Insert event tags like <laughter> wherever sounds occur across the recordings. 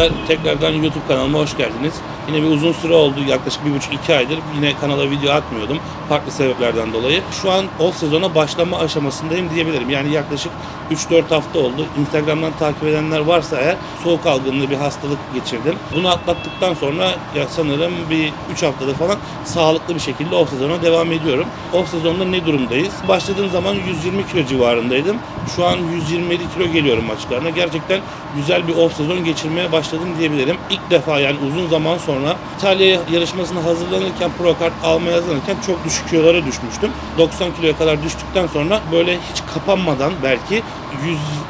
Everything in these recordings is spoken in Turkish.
Arkadaşlar tekrardan YouTube kanalıma hoş geldiniz. Yine bir uzun süre oldu yaklaşık bir buçuk iki aydır yine kanala video atmıyordum farklı sebeplerden dolayı. Şu an off sezona başlama aşamasındayım diyebilirim. Yani yaklaşık 3-4 hafta oldu. Instagram'dan takip edenler varsa eğer soğuk algınlığı bir hastalık geçirdim. Bunu atlattıktan sonra ya sanırım bir 3 haftada falan sağlıklı bir şekilde off sezona devam ediyorum. Off sezonda ne durumdayız? Başladığım zaman 120 kilo civarındaydım. Şu an 127 kilo geliyorum açıklarına. Gerçekten güzel bir off sezon geçirmeye başladım diyebilirim. İlk defa yani uzun zaman sonra İtalya yarışmasına hazırlanırken pro kart almaya hazırlanırken çok düşük kilolara düşmüştüm. 90 kiloya kadar düştükten sonra böyle hiç kapanmadan belki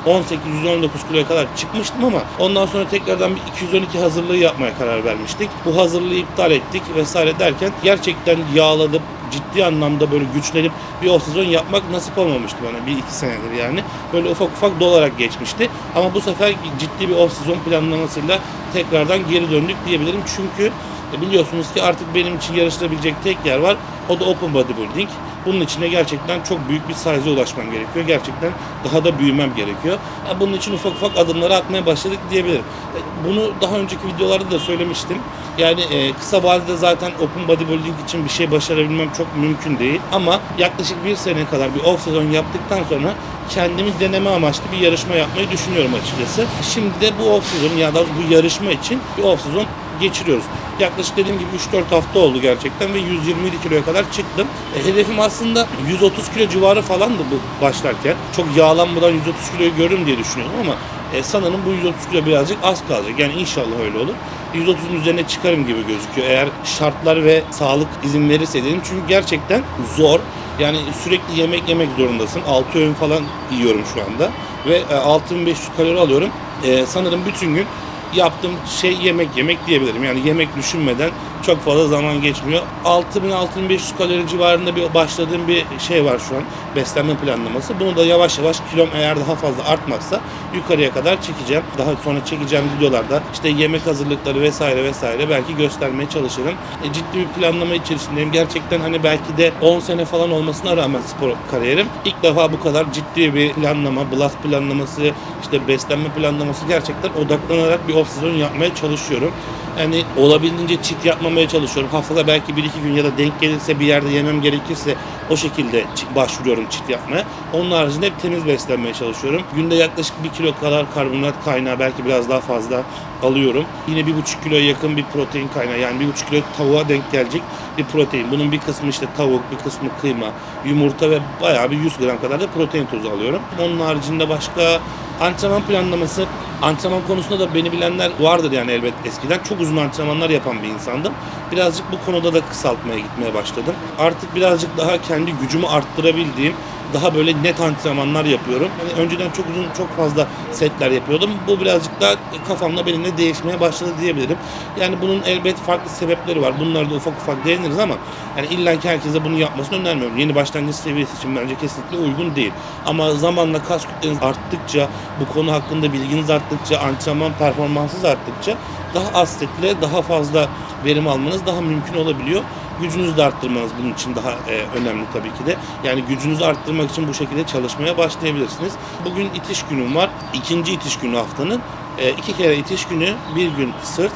118-119 kiloya kadar çıkmıştım ama ondan sonra tekrardan bir 212 hazırlığı yapmaya karar vermiştik. Bu hazırlığı iptal ettik vesaire derken gerçekten yağladım ciddi anlamda böyle güçlenip bir off sezon yapmak nasip olmamıştı bana bir iki senedir yani. Böyle ufak ufak dolarak geçmişti. Ama bu sefer ciddi bir off sezon planlamasıyla tekrardan geri döndük diyebilirim. Çünkü e, biliyorsunuz ki artık benim için yarışılabilecek tek yer var. O da open bodybuilding. Bunun için de gerçekten çok büyük bir size'a ulaşmam gerekiyor. Gerçekten daha da büyümem gerekiyor. Ya Bunun için ufak ufak adımları atmaya başladık diyebilirim. E, Bunu daha önceki videolarda da söylemiştim. Yani e, kısa vadede zaten open bodybuilding için bir şey başarabilmem çok mümkün değil. Ama yaklaşık bir sene kadar bir off sezon yaptıktan sonra kendimi deneme amaçlı bir yarışma yapmayı düşünüyorum açıkçası. Şimdi de bu off sezon ya da bu yarışma için bir off sezon geçiriyoruz. Yaklaşık dediğim gibi 3-4 hafta oldu gerçekten ve 127 kiloya kadar çıktım. E, hedefim aslında 130 kilo civarı falandı bu başlarken. Çok yağlanmadan 130 kiloyu görürüm diye düşünüyordum ama e, sanırım bu 130 kilo birazcık az kalacak. Yani inşallah öyle olur. 130'un üzerine çıkarım gibi gözüküyor. Eğer şartlar ve sağlık izin verirse dedim. Çünkü gerçekten zor. Yani sürekli yemek yemek zorundasın. 6 öğün falan yiyorum şu anda. Ve e, 6500 kalori alıyorum. E, sanırım bütün gün yaptığım şey yemek yemek diyebilirim. Yani yemek düşünmeden çok fazla zaman geçmiyor. 6000-6500 kalori civarında bir başladığım bir şey var şu an. Beslenme planlaması. Bunu da yavaş yavaş kilom eğer daha fazla artmazsa yukarıya kadar çekeceğim. Daha sonra çekeceğim videolarda işte yemek hazırlıkları vesaire vesaire belki göstermeye çalışırım. E, ciddi bir planlama içerisindeyim. Gerçekten hani belki de 10 sene falan olmasına rağmen spor kariyerim ilk defa bu kadar ciddi bir planlama, blast planlaması, işte beslenme planlaması gerçekten odaklanarak bir off yapmaya çalışıyorum. Yani olabildiğince cheat yapmamaya çalışıyorum. Haftada belki bir iki gün ya da denk gelirse bir yerde yemem gerekirse o şekilde başvuruyorum cheat yapmaya. Onun haricinde hep temiz beslenmeye çalışıyorum. Günde yaklaşık bir kilo kadar karbonhidrat kaynağı belki biraz daha fazla alıyorum. Yine bir buçuk kiloya yakın bir protein kaynağı yani bir buçuk kilo tavuğa denk gelecek bir protein. Bunun bir kısmı işte tavuk, bir kısmı kıyma, yumurta ve bayağı bir 100 gram kadar da protein tozu alıyorum. Onun haricinde başka antrenman planlaması Antrenman konusunda da beni bilenler vardır yani elbet eskiden. Çok uzun antrenmanlar yapan bir insandım. Birazcık bu konuda da kısaltmaya gitmeye başladım. Artık birazcık daha kendi gücümü arttırabildiğim daha böyle net antrenmanlar yapıyorum. Yani önceden çok uzun çok fazla setler yapıyordum. Bu birazcık daha kafamda benimle değişmeye başladı diyebilirim. Yani bunun elbet farklı sebepleri var. Bunları da ufak ufak değiniriz ama yani illa ki herkese bunu yapmasını önermiyorum. Yeni başlangıç seviyesi için bence kesinlikle uygun değil. Ama zamanla kas kütleniz arttıkça, bu konu hakkında bilginiz arttıkça, antrenman performansınız arttıkça daha az setle daha fazla verim almanız daha mümkün olabiliyor. Gücünüzü de arttırmanız bunun için daha e, önemli tabii ki de. Yani gücünüzü arttırmak için bu şekilde çalışmaya başlayabilirsiniz. Bugün itiş günüm var. İkinci itiş günü haftanın. E, iki kere itiş günü, bir gün sırt,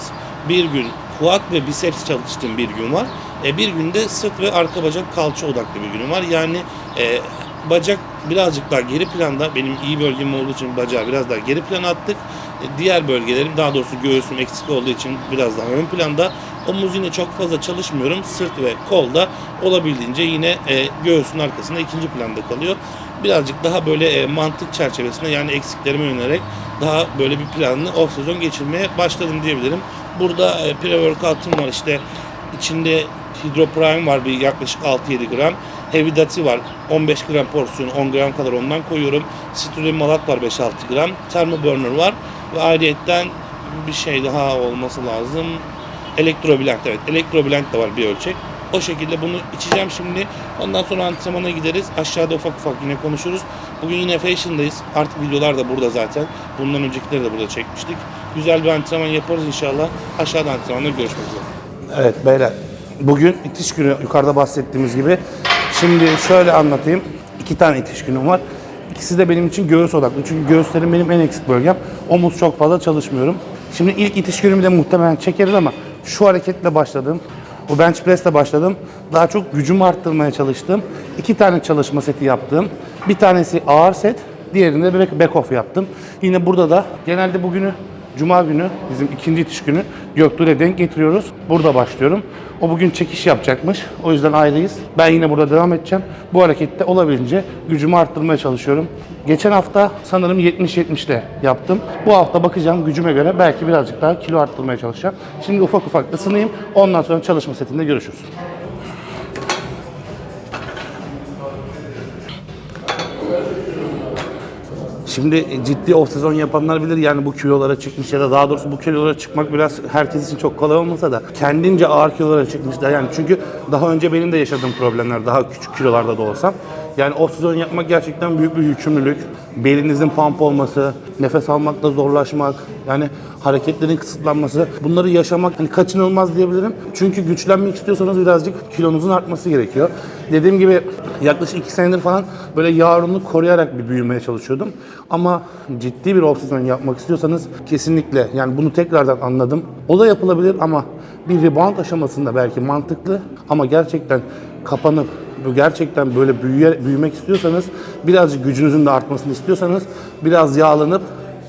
bir gün kuat ve biceps çalıştığım bir gün var. E, bir günde sırt ve arka bacak kalça odaklı bir günüm var. Yani e, bacak birazcık daha geri planda. Benim iyi bölgem olduğu için bacağı biraz daha geri plana attık. E, diğer bölgelerim daha doğrusu göğsüm eksik olduğu için biraz daha ön planda. Omuz yine çok fazla çalışmıyorum. Sırt ve kolda olabildiğince yine e, göğsün arkasında ikinci planda kalıyor. Birazcık daha böyle e, mantık çerçevesinde yani eksiklerime yönelerek daha böyle bir planlı off sezon geçirmeye başladım diyebilirim. Burada e, pre-workout'um var işte içinde hidroprime var bir yaklaşık 6-7 gram. Heavy Dati var 15 gram porsiyonu 10 gram kadar ondan koyuyorum. Citrulline malat var 5-6 gram. Thermoburner var ve ayrıyetten bir şey daha olması lazım. Elektroblend evet. Elektroblend de var bir ölçek. O şekilde bunu içeceğim şimdi. Ondan sonra antrenmana gideriz. Aşağıda ufak ufak yine konuşuruz. Bugün yine Fashion'dayız. Artık videolar da burada zaten. Bundan öncekileri de burada çekmiştik. Güzel bir antrenman yaparız inşallah. Aşağıda antrenmanda görüşmek üzere. Evet beyler. Bugün itiş günü yukarıda bahsettiğimiz gibi. Şimdi şöyle anlatayım. İki tane itiş günüm var. İkisi de benim için göğüs odaklı. Çünkü göğüslerim benim en eksik bölgem. Omuz çok fazla çalışmıyorum. Şimdi ilk itiş günümü de muhtemelen çekeriz ama şu hareketle başladım. Bu bench press'le başladım. Daha çok gücümü arttırmaya çalıştım. İki tane çalışma seti yaptım. Bir tanesi ağır set, diğerinde back off yaptım. Yine burada da genelde bugünü Cuma günü bizim ikinci itiş günü Göktuğ'la denk getiriyoruz. Burada başlıyorum. O bugün çekiş yapacakmış. O yüzden ayrıyız. Ben yine burada devam edeceğim. Bu harekette olabildiğince gücümü arttırmaya çalışıyorum. Geçen hafta sanırım 70-70'te yaptım. Bu hafta bakacağım gücüme göre belki birazcık daha kilo arttırmaya çalışacağım. Şimdi ufak ufak ısınayım. Ondan sonra çalışma setinde görüşürüz. Şimdi ciddi off sezon yapanlar bilir. Yani bu kilolara çıkmış ya da daha doğrusu bu kilolara çıkmak biraz herkes için çok kolay olmasa da kendince ağır kilolara çıkmışlar. Yani çünkü daha önce benim de yaşadığım problemler daha küçük kilolarda da olsam yani off sezon yapmak gerçekten büyük bir yükümlülük. Belinizin pump olması, nefes almakta zorlaşmak, yani hareketlerin kısıtlanması bunları yaşamak hani kaçınılmaz diyebilirim. Çünkü güçlenmek istiyorsanız birazcık kilonuzun artması gerekiyor. Dediğim gibi yaklaşık 2 senedir falan böyle yağ oranını koruyarak bir büyümeye çalışıyordum. Ama ciddi bir off sezon yapmak istiyorsanız kesinlikle yani bunu tekrardan anladım. O da yapılabilir ama bir rebound aşamasında belki mantıklı ama gerçekten kapanıp gerçekten böyle büyüye, büyümek istiyorsanız birazcık gücünüzün de artmasını istiyorsanız biraz yağlanıp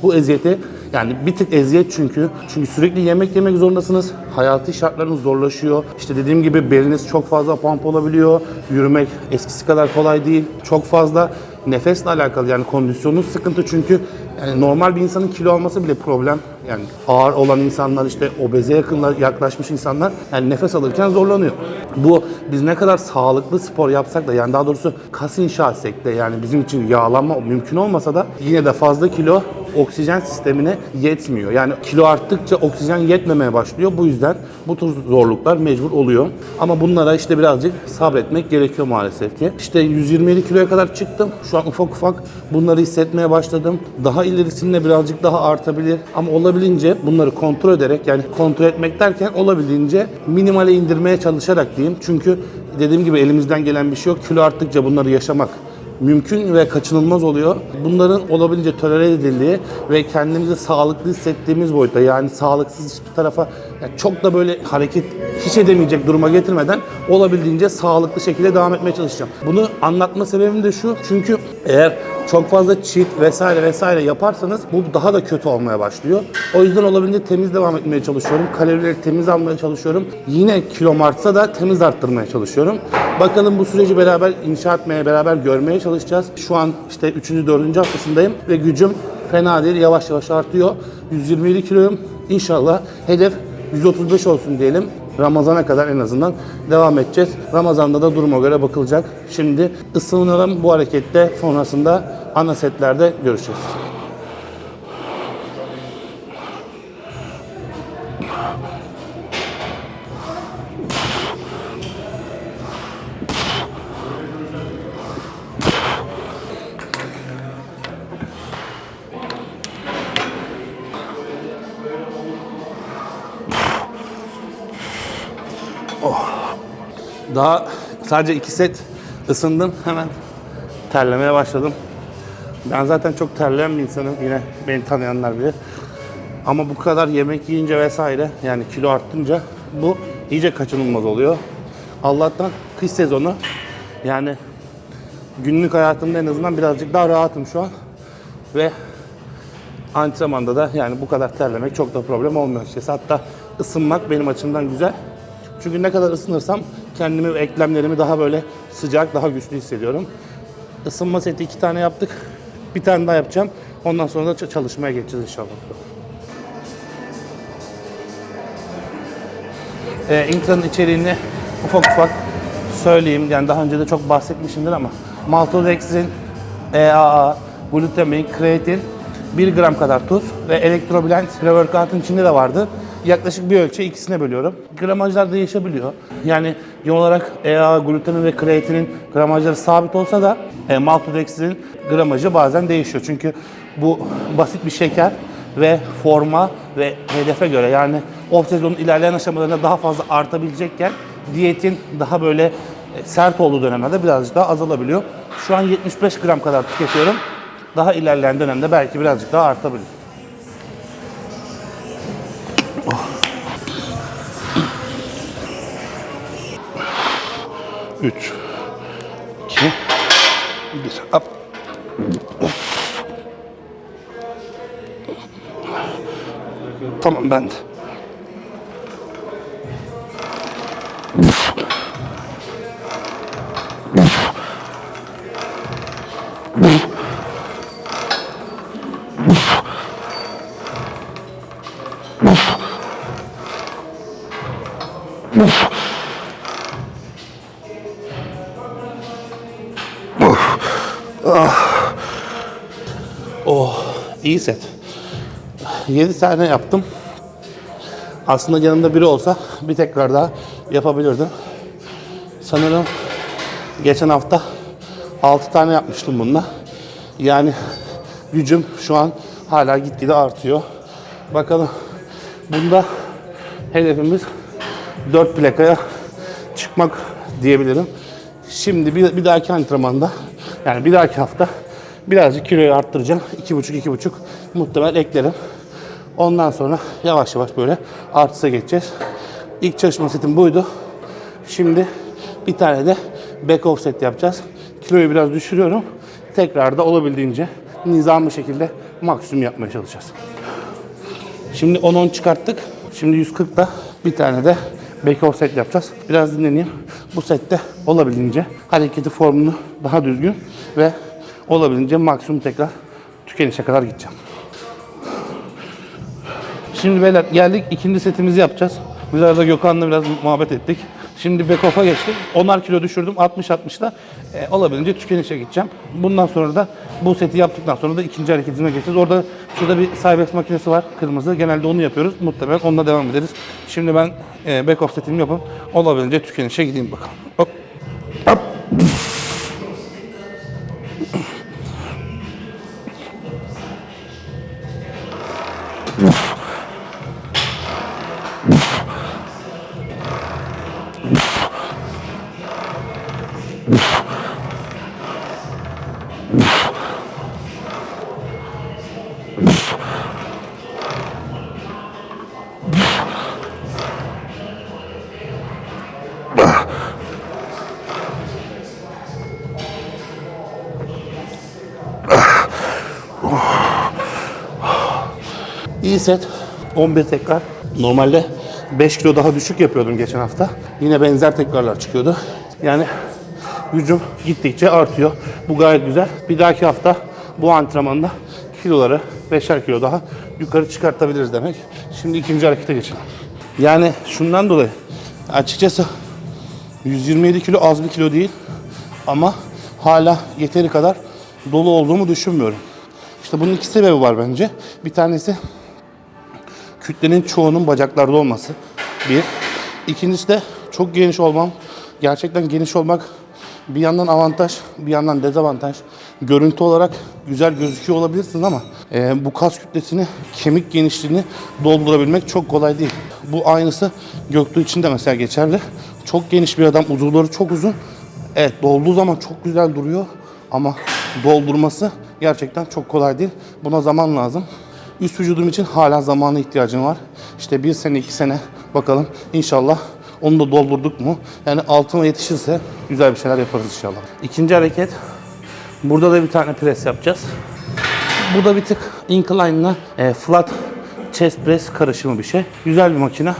bu eziyeti yani bir tık eziyet çünkü. Çünkü sürekli yemek yemek zorundasınız. Hayati şartlarınız zorlaşıyor. İşte dediğim gibi beliniz çok fazla pump olabiliyor. Yürümek eskisi kadar kolay değil. Çok fazla nefesle alakalı yani kondisyonunuz sıkıntı çünkü yani normal bir insanın kilo alması bile problem. Yani ağır olan insanlar işte obeze yakınlar yaklaşmış insanlar yani nefes alırken zorlanıyor. Bu biz ne kadar sağlıklı spor yapsak da yani daha doğrusu kas inşa etsek de yani bizim için yağlanma mümkün olmasa da yine de fazla kilo oksijen sistemine yetmiyor. Yani kilo arttıkça oksijen yetmemeye başlıyor. Bu yüzden bu tür zorluklar mecbur oluyor. Ama bunlara işte birazcık sabretmek gerekiyor maalesef ki. İşte 127 kiloya kadar çıktım. Şu an ufak ufak bunları hissetmeye başladım. Daha ilerisinde birazcık daha artabilir. Ama olabildiğince bunları kontrol ederek yani kontrol etmek derken olabildiğince minimale indirmeye çalışarak diyeyim. Çünkü dediğim gibi elimizden gelen bir şey yok. Kilo arttıkça bunları yaşamak mümkün ve kaçınılmaz oluyor. Bunların olabildiğince tolere edildiği ve kendimizi sağlıklı hissettiğimiz boyutta yani sağlıksız hiçbir tarafa yani çok da böyle hareket hiç edemeyecek duruma getirmeden olabildiğince sağlıklı şekilde devam etmeye çalışacağım. Bunu anlatma sebebim de şu çünkü eğer çok fazla cheat vesaire vesaire yaparsanız bu daha da kötü olmaya başlıyor. O yüzden olabildiğince temiz devam etmeye çalışıyorum. Kalorileri temiz almaya çalışıyorum. Yine kilom artsa da temiz arttırmaya çalışıyorum. Bakalım bu süreci beraber inşa etmeye, beraber görmeye çalışacağız. Şu an işte 3. 4. haftasındayım ve gücüm fena değil, yavaş yavaş artıyor. 127 kiloyum. İnşallah hedef 135 olsun diyelim. Ramazana kadar en azından devam edeceğiz. Ramazan'da da duruma göre bakılacak. Şimdi ısınalım bu harekette sonrasında ana setlerde görüşeceğiz. Sadece iki set ısındım. Hemen terlemeye başladım. Ben zaten çok terleyen bir insanım. Yine beni tanıyanlar bilir. Ama bu kadar yemek yiyince vesaire yani kilo arttınca bu iyice kaçınılmaz oluyor. Allah'tan kış sezonu yani günlük hayatımda en azından birazcık daha rahatım şu an. Ve antrenmanda da yani bu kadar terlemek çok da problem olmuyor açıkçası. Hatta ısınmak benim açımdan güzel. Çünkü ne kadar ısınırsam kendimi eklemlerimi daha böyle sıcak, daha güçlü hissediyorum. Isınma seti iki tane yaptık. Bir tane daha yapacağım. Ondan sonra da çalışmaya geçeceğiz inşallah. Ee, Intra'nın içeriğini ufak ufak söyleyeyim. Yani daha önce de çok bahsetmişimdir ama maltodextrin, EAA, glutamin, kreatin, 1 gram kadar tuz ve elektroblend pre-workout'un içinde de vardı. Yaklaşık bir ölçü ikisine bölüyorum. Gramajlar değişebiliyor. Yani genel olarak EAA, glutamin ve kreatinin gramajları sabit olsa da e, maltodextrin gramajı bazen değişiyor. Çünkü bu basit bir şeker ve forma ve hedefe göre yani off sezonun ilerleyen aşamalarında daha fazla artabilecekken diyetin daha böyle e, sert olduğu dönemlerde birazcık daha azalabiliyor. Şu an 75 gram kadar tüketiyorum. Daha ilerleyen dönemde belki birazcık daha artabilir. 3 2 1 Hop. Tamam ben de. Oh, iyi set. 7 tane yaptım. Aslında yanımda biri olsa bir tekrar daha yapabilirdim. Sanırım geçen hafta 6 tane yapmıştım bununla. Yani gücüm şu an hala gitgide artıyor. Bakalım bunda hedefimiz 4 plakaya çıkmak diyebilirim. Şimdi bir, bir dahaki antrenmanda yani bir dahaki hafta birazcık kiloyu arttıracağım. 2,5-2,5 muhtemel eklerim. Ondan sonra yavaş yavaş böyle artısa geçeceğiz. İlk çalışma setim buydu. Şimdi bir tane de back offset yapacağız. Kiloyu biraz düşürüyorum. Tekrar da olabildiğince nizamlı şekilde maksimum yapmaya çalışacağız. Şimdi 10-10 çıkarttık. Şimdi 140'da bir tane de back offset yapacağız. Biraz dinleneyim. Bu sette olabildiğince hareketi formunu daha düzgün ve olabildiğince maksimum tekrar tükenişe kadar gideceğim. Şimdi beyler geldik ikinci setimizi yapacağız. Biz arada Gökhan'la biraz muhabbet ettik. Şimdi back off'a geçtik. 10'ar kilo düşürdüm 60-60'da. E, olabildiğince tükenişe gideceğim. Bundan sonra da bu seti yaptıktan sonra da ikinci hareketine geçeceğiz. Orada şurada bir Cybex makinesi var kırmızı. Genelde onu yapıyoruz. Muhtemelen onunla devam ederiz. Şimdi ben e, back off setimi yapıp olabildiğince tükenişe gideyim bakalım. Hop. Hop. İyi set. 11 tekrar. Normalde 5 kilo daha düşük yapıyordum geçen hafta. Yine benzer tekrarlar çıkıyordu. Yani gücüm gittikçe artıyor. Bu gayet güzel. Bir dahaki hafta bu antrenmanda kiloları 5'er kilo daha yukarı çıkartabiliriz demek. Şimdi ikinci harekete geçelim. Yani şundan dolayı açıkçası 127 kilo az bir kilo değil ama hala yeteri kadar dolu olduğumu düşünmüyorum. İşte bunun iki sebebi var bence. Bir tanesi kütlenin çoğunun bacaklarda olması. Bir. İkincisi de çok geniş olmam. Gerçekten geniş olmak bir yandan avantaj, bir yandan dezavantaj. Görüntü olarak güzel gözüküyor olabilirsiniz ama e, bu kas kütlesini, kemik genişliğini doldurabilmek çok kolay değil. Bu aynısı Göktuğ için de mesela geçerli. Çok geniş bir adam, uzuvları çok uzun. Evet dolduğu zaman çok güzel duruyor ama doldurması gerçekten çok kolay değil. Buna zaman lazım. Üst vücudum için hala zamana ihtiyacım var. İşte bir sene, iki sene bakalım. İnşallah onu da doldurduk mu? Yani altıma yetişirse güzel bir şeyler yaparız inşallah. İkinci hareket. Burada da bir tane pres yapacağız. Bu da bir tık incline'la e, flat chest press karışımı bir şey. Güzel bir makine.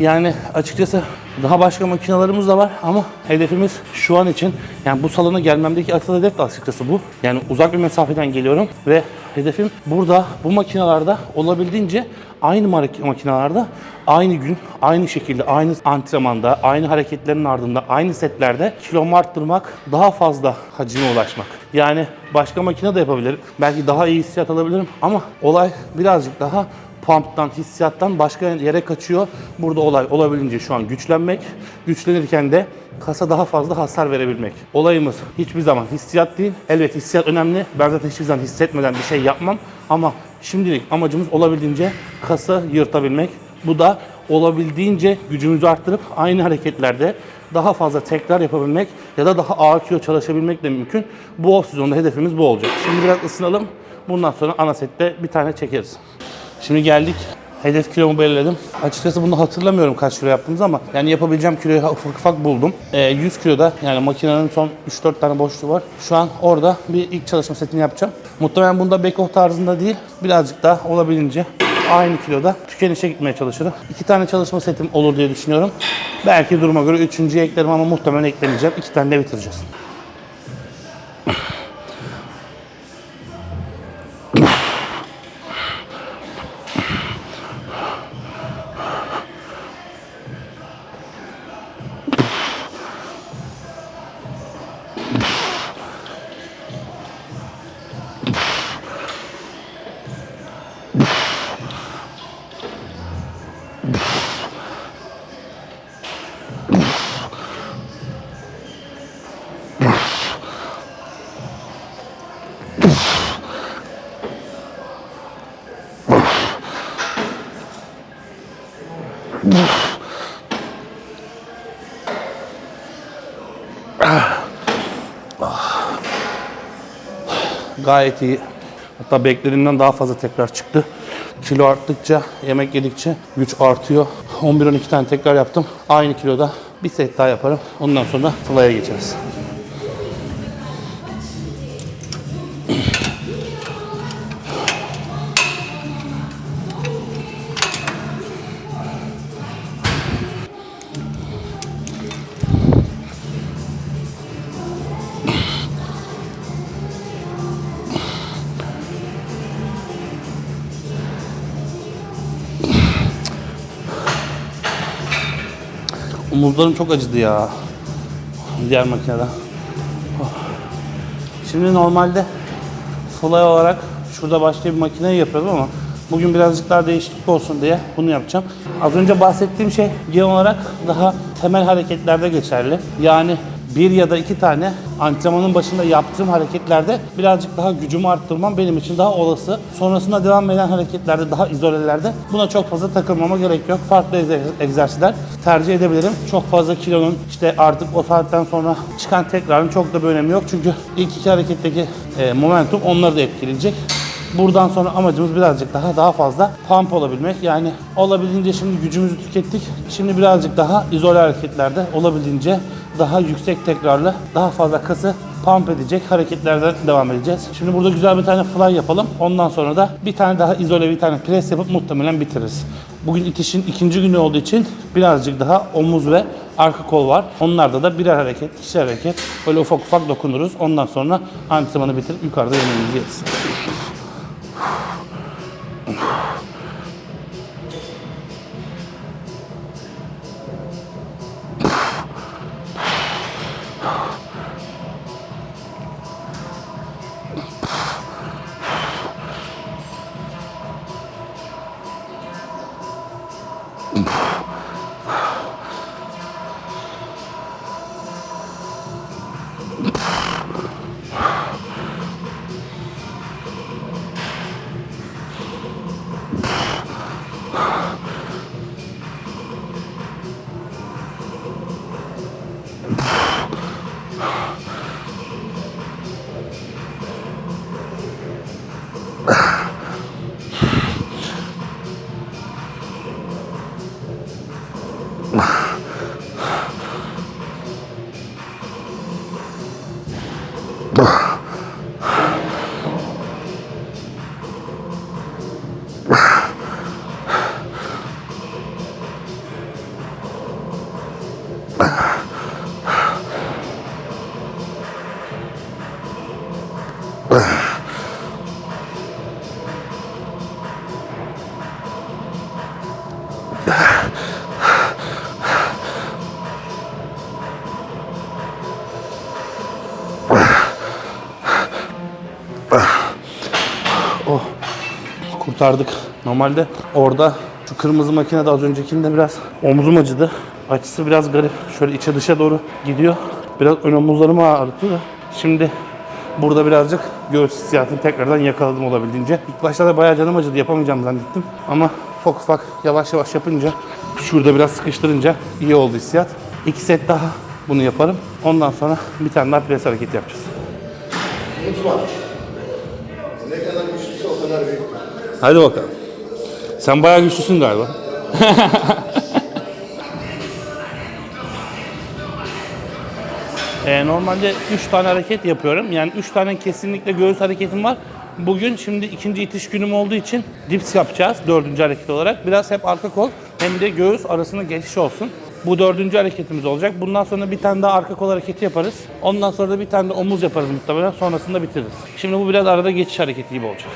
Yani açıkçası daha başka makinalarımız da var ama hedefimiz şu an için yani bu salona gelmemdeki asıl hedef de açıkçası bu. Yani uzak bir mesafeden geliyorum ve hedefim burada bu makinalarda olabildiğince aynı makinalarda aynı gün, aynı şekilde, aynı antrenmanda, aynı hareketlerin ardında, aynı setlerde kilomu arttırmak, daha fazla hacime ulaşmak. Yani başka makine de yapabilirim. Belki daha iyi hissiyat alabilirim ama olay birazcık daha pump'tan, hissiyattan başka yere kaçıyor. Burada olay olabildiğince şu an güçlenmek. Güçlenirken de kasa daha fazla hasar verebilmek. Olayımız hiçbir zaman hissiyat değil. Evet hissiyat önemli. Ben zaten hiçbir zaman hissetmeden bir şey yapmam. Ama şimdilik amacımız olabildiğince kası yırtabilmek. Bu da olabildiğince gücümüzü arttırıp aynı hareketlerde daha fazla tekrar yapabilmek ya da daha ağır kilo çalışabilmek de mümkün. Bu off sezonda hedefimiz bu olacak. Şimdi biraz ısınalım. Bundan sonra ana sette bir tane çekeriz. Şimdi geldik Hedef kilomu belirledim. Açıkçası bunu hatırlamıyorum kaç kilo yaptığımızı ama yani yapabileceğim kiloyu ufak ufak buldum. Ee, 100 kiloda yani makinenin son 3-4 tane boşluğu var. Şu an orada bir ilk çalışma setini yapacağım. Muhtemelen bunda backoff tarzında değil, birazcık daha olabildiğince aynı kiloda tükenişe gitmeye çalışırım. İki tane çalışma setim olur diye düşünüyorum. Belki duruma göre üçüncüyü eklerim ama muhtemelen eklemeyeceğim. İki tane de bitireceğiz. Gayet iyi. Hatta beklediğimden daha fazla tekrar çıktı. Kilo arttıkça, yemek yedikçe güç artıyor. 11-12 tane tekrar yaptım. Aynı kiloda bir set daha yaparım. Ondan sonra fly'a geçeriz. Omuzlarım çok acıdı ya. Diğer makineden. Oh. Şimdi normalde fly olarak şurada başka bir makineyi yapıyordum ama bugün birazcık daha değişiklik olsun diye bunu yapacağım. Az önce bahsettiğim şey genel olarak daha temel hareketlerde geçerli. Yani bir ya da iki tane antrenmanın başında yaptığım hareketlerde birazcık daha gücümü arttırmam benim için daha olası. Sonrasında devam eden hareketlerde, daha izolelerde buna çok fazla takılmama gerek yok. Farklı egzer- egzersizler tercih edebilirim. Çok fazla kilonun işte artık o saatten sonra çıkan tekrarın çok da bir önemi yok. Çünkü ilk iki hareketteki e, momentum onları da etkileyecek. Buradan sonra amacımız birazcık daha daha fazla pump olabilmek. Yani olabildiğince şimdi gücümüzü tükettik. Şimdi birazcık daha izole hareketlerde olabildiğince daha yüksek tekrarlı, daha fazla kası pump edecek hareketlerden devam edeceğiz. Şimdi burada güzel bir tane fly yapalım. Ondan sonra da bir tane daha izole bir tane pres yapıp muhtemelen bitiririz. Bugün itişin ikinci günü olduğu için birazcık daha omuz ve arka kol var. Onlarda da birer hareket, ikişer hareket böyle ufak ufak dokunuruz. Ondan sonra antrenmanı bitirip yukarıda yemeğimizi yeriz. Kurtardık. Normalde orada şu kırmızı makinede az öncekinde biraz omzum acıdı. Açısı biraz garip. Şöyle içe dışa doğru gidiyor. Biraz ön omuzlarımı ağrıttı da. Şimdi burada birazcık göğüs hissiyatını tekrardan yakaladım olabildiğince. İlk başta da bayağı canım acıdı. Yapamayacağım zannettim. Ama ufak ufak yavaş yavaş yapınca şurada biraz sıkıştırınca iyi oldu hissiyat. İki set daha bunu yaparım. Ondan sonra bir tane daha pres hareketi yapacağız. Unutma. Ne kadar güçlüyse o kadar büyüktür. Hadi bakalım. Sen bayağı güçlüsün galiba. <laughs> Ee, normalde 3 tane hareket yapıyorum. Yani 3 tane kesinlikle göğüs hareketim var. Bugün şimdi ikinci itiş günüm olduğu için dips yapacağız dördüncü hareket olarak. Biraz hep arka kol hem de göğüs arasında geçiş olsun. Bu dördüncü hareketimiz olacak. Bundan sonra bir tane daha arka kol hareketi yaparız. Ondan sonra da bir tane de omuz yaparız muhtemelen. Sonrasında bitiririz. Şimdi bu biraz arada geçiş hareketi gibi olacak.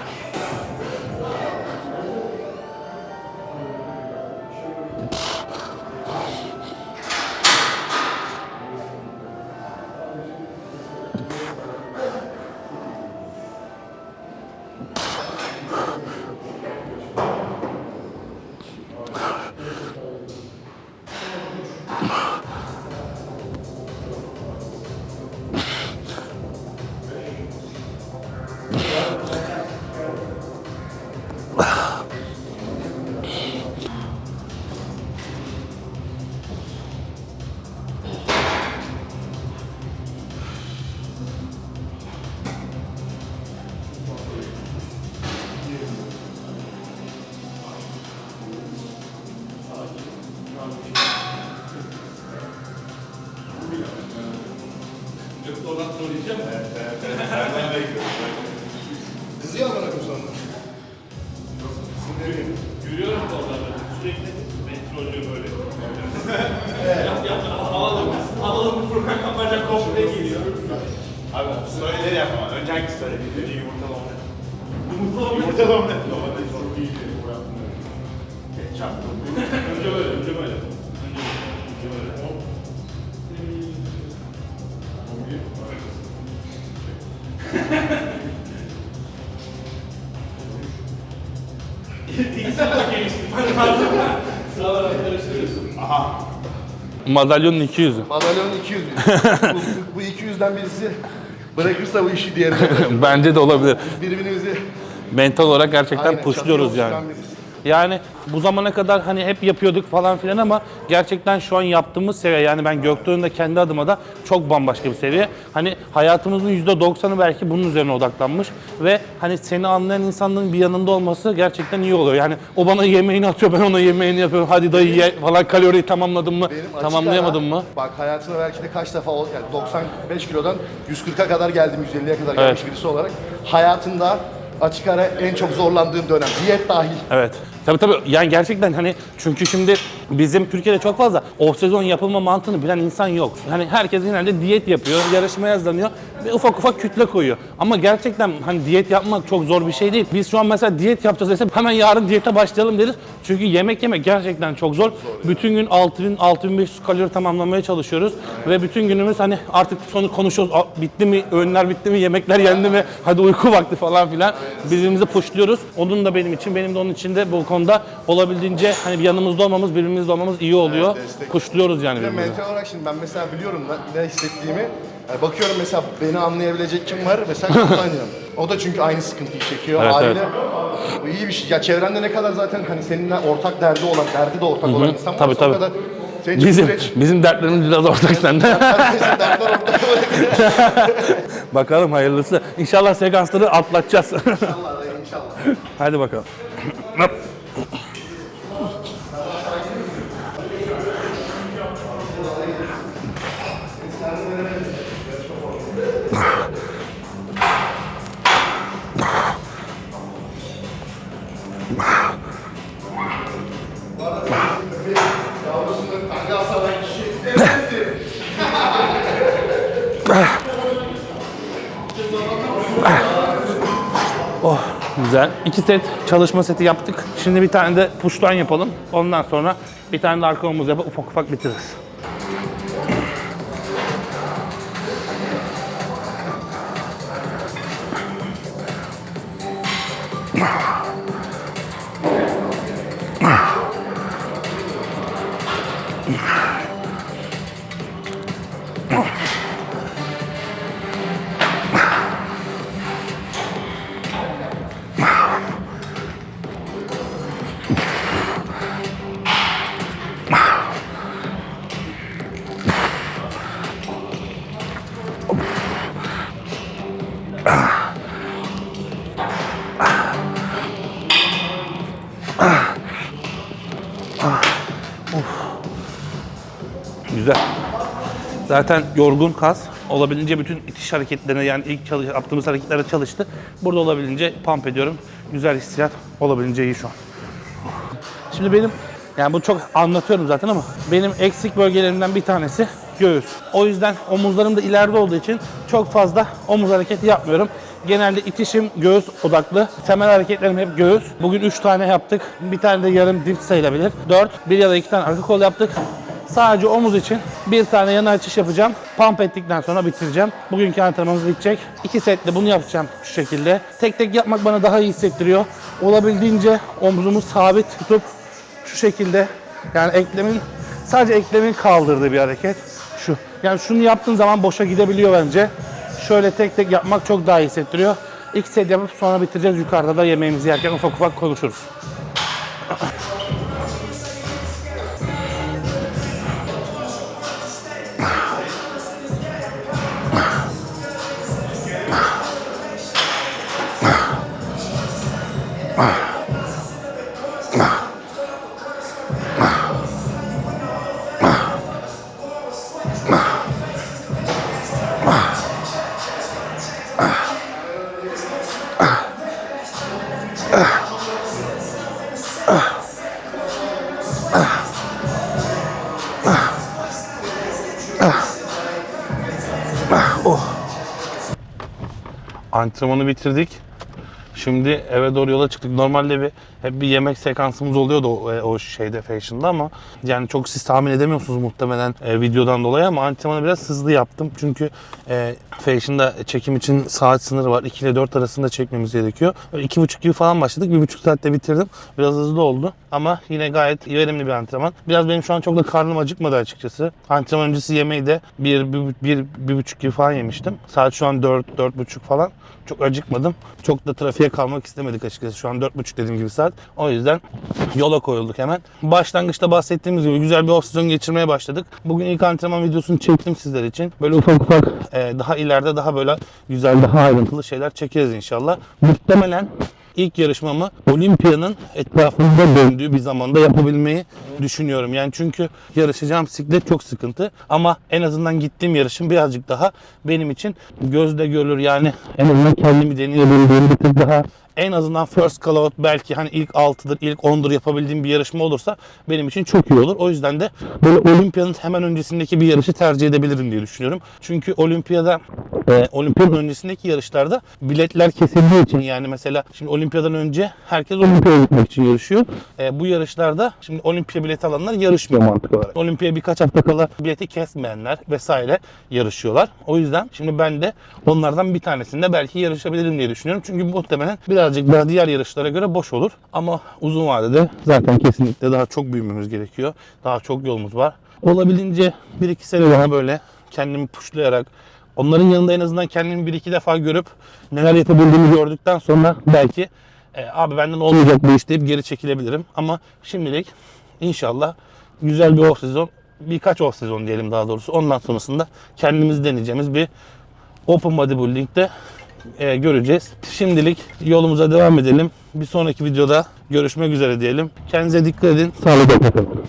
Sürekli böyle. yap yap. Havalı. Havalı bir Kapaca komple geliyor. Abi storyleri yap ama. Önce hangi story? Önce yumurtalı omlet. Yumurtalı omlet? Yumurtalı omlet. Madalyonun 200'ü. Madalyonun <laughs> 200. bu, bu 200'den birisi bırakırsa bu işi diğerine bırakır. Bence de olabilir. Birbirimizi Mental olarak gerçekten aynen, pushluyoruz yani. oluşturan birisi. Yani bu zamana kadar hani hep yapıyorduk falan filan ama gerçekten şu an yaptığımız seviye yani ben Göktuğ'un da kendi adıma da çok bambaşka bir seviye. Hani hayatımızın %90'ı belki bunun üzerine odaklanmış ve hani seni anlayan insanların bir yanında olması gerçekten iyi oluyor. Yani o bana yemeğini atıyor ben ona yemeğini yapıyorum. Hadi dayı ye falan kaloriyi tamamladın mı? Benim açık Tamamlayamadın ara, mı? Bak hayatımda belki de kaç defa yani 95 kilodan 140'a kadar geldim, 150'ye kadar gelmiş birisi olarak. Hayatımda açık ara en çok zorlandığım dönem. Diyet dahil. Evet. Tabii tabii. Yani gerçekten hani çünkü şimdi bizim Türkiye'de çok fazla off sezon yapılma mantığını bilen insan yok. Hani herkes genelde diyet yapıyor, yarışmaya hazırlanıyor ve ufak ufak kütle koyuyor. Ama gerçekten hani diyet yapmak çok zor bir şey değil. Biz şu an mesela diyet yapacağız desem hemen yarın diyete başlayalım deriz. Çünkü yemek yemek gerçekten çok zor. Bütün gün 6000 6500 kalori tamamlamaya çalışıyoruz ve bütün günümüz hani artık sonu konuşuyoruz. "Aa, Bitti mi? Öğünler bitti mi? Yemekler yendi mi? Hadi uyku vakti falan filan. Birbirimizi pushluyoruz. Onun da benim için, benim de onun için de bu konuda olabildiğince hani bir yanımızda olmamız, birbirimizde olmamız iyi oluyor. destek. Pushluyoruz yani birbirimizi. mental olarak şimdi ben mesela biliyorum ne, ne hissettiğimi. Yani bakıyorum mesela beni anlayabilecek kim var? Mesela kumpanyam. O da çünkü aynı sıkıntıyı çekiyor. Evet, Haliyle bu iyi bir şey. Ya çevrende ne kadar zaten hani seninle ortak derdi olan, derdi de ortak olan insan varsa Tabii, tabii. o kadar senin Bizim, süreç. bizim dertlerimiz biraz ortak sende. Dertler ortak <laughs> bakalım hayırlısı. İnşallah sekansları atlatacağız. İnşallah inşallah. Hadi bakalım. <laughs> Güzel. İki set çalışma seti yaptık. Şimdi bir tane de push'tan yapalım. Ondan sonra bir tane de arka omuz yapıp ufak ufak bitiririz. Yorgun kas. Olabildiğince bütün itiş hareketlerine yani ilk çalış, yaptığımız hareketlere çalıştı. Burada olabildiğince pump ediyorum. Güzel hissiyat. Olabildiğince iyi şu an. Şimdi benim yani bu çok anlatıyorum zaten ama benim eksik bölgelerimden bir tanesi göğüs. O yüzden omuzlarım da ileride olduğu için çok fazla omuz hareketi yapmıyorum. Genelde itişim göğüs odaklı. Temel hareketlerim hep göğüs. Bugün 3 tane yaptık. Bir tane de yarım dip sayılabilir. 4, bir ya da iki tane arka kol yaptık. Sadece omuz için bir tane yana açış yapacağım. Pump ettikten sonra bitireceğim. Bugünkü antrenmanımız bitecek. İki setle bunu yapacağım şu şekilde. Tek tek yapmak bana daha iyi hissettiriyor. Olabildiğince omzumu sabit tutup şu şekilde yani eklemin sadece eklemin kaldırdığı bir hareket şu. Yani şunu yaptığın zaman boşa gidebiliyor bence. Şöyle tek tek yapmak çok daha iyi hissettiriyor. İlk set yapıp sonra bitireceğiz. Yukarıda da yemeğimizi yerken ufak ufak konuşuruz. Antrenmanı bitirdik. Şimdi eve doğru yola çıktık. Normalde bir hep bir yemek sekansımız oluyordu o, e, o şeyde fashion'da ama yani çok siz tahmin edemiyorsunuz muhtemelen e, videodan dolayı ama antrenmanı biraz hızlı yaptım. Çünkü e, fashion'da çekim için saat sınırı var. 2 ile 4 arasında çekmemiz gerekiyor. Böyle 2.30 gibi falan başladık. 1.5 saatte bitirdim. Biraz hızlı oldu ama yine gayet verimli bir antrenman. Biraz benim şu an çok da karnım acıkmadı açıkçası. Antrenman öncesi yemeği de 1 bir, bir, bir, buçuk gibi falan yemiştim. Saat şu an 4 4.30 falan. Çok acıkmadım. Çok da trafiğe kalmak istemedik açıkçası. Şu an 4.30 dediğim gibi saat. O yüzden yola koyulduk hemen. Başlangıçta bahsettiğimiz gibi güzel bir off geçirmeye başladık. Bugün ilk antrenman videosunu çektim sizler için. Böyle ufak ufak e, daha ileride daha böyle güzel daha ayrıntılı şeyler çekeriz inşallah. Muhtemelen ilk yarışmamı Olimpiya'nın etrafında döndüğü bir zamanda yapabilmeyi düşünüyorum. Yani çünkü yarışacağım siklet çok sıkıntı ama en azından gittiğim yarışım birazcık daha benim için gözde görülür. Yani en azından kendimi deneyebildiğim bir tık daha en azından first call out belki hani ilk 6'dır, ilk 10'dur yapabildiğim bir yarışma olursa benim için çok iyi olur. O yüzden de böyle olimpiyatın hemen öncesindeki bir yarışı tercih edebilirim diye düşünüyorum. Çünkü olimpiyada e, olimpiyatın öncesindeki yarışlarda biletler kesildiği için yani mesela şimdi olimpiyadan önce herkes olimpiyaya gitmek için yarışıyor. E, bu yarışlarda şimdi olimpiya bileti alanlar yarışmıyor mantık olarak. Olimpiya birkaç hafta kala bileti kesmeyenler vesaire yarışıyorlar. O yüzden şimdi ben de onlardan bir tanesinde belki yarışabilirim diye düşünüyorum. Çünkü muhtemelen birazcık daha diğer yarışlara göre boş olur. Ama uzun vadede zaten kesinlikle daha çok büyümemiz gerekiyor. Daha çok yolumuz var. Olabildiğince bir iki sene daha böyle kendimi puşlayarak onların yanında en azından kendimi bir iki defa görüp neler yapabildiğimi gördükten sonra belki e, abi benden olmayacak bu iş deyip geri çekilebilirim. Ama şimdilik inşallah güzel bir off sezon birkaç off sezon diyelim daha doğrusu. Ondan sonrasında kendimizi deneyeceğimiz bir Open Bodybuilding'de e, göreceğiz. Şimdilik yolumuza devam edelim. Bir sonraki videoda görüşmek üzere diyelim. Kendinize dikkat edin. Sağlıcakla kalın.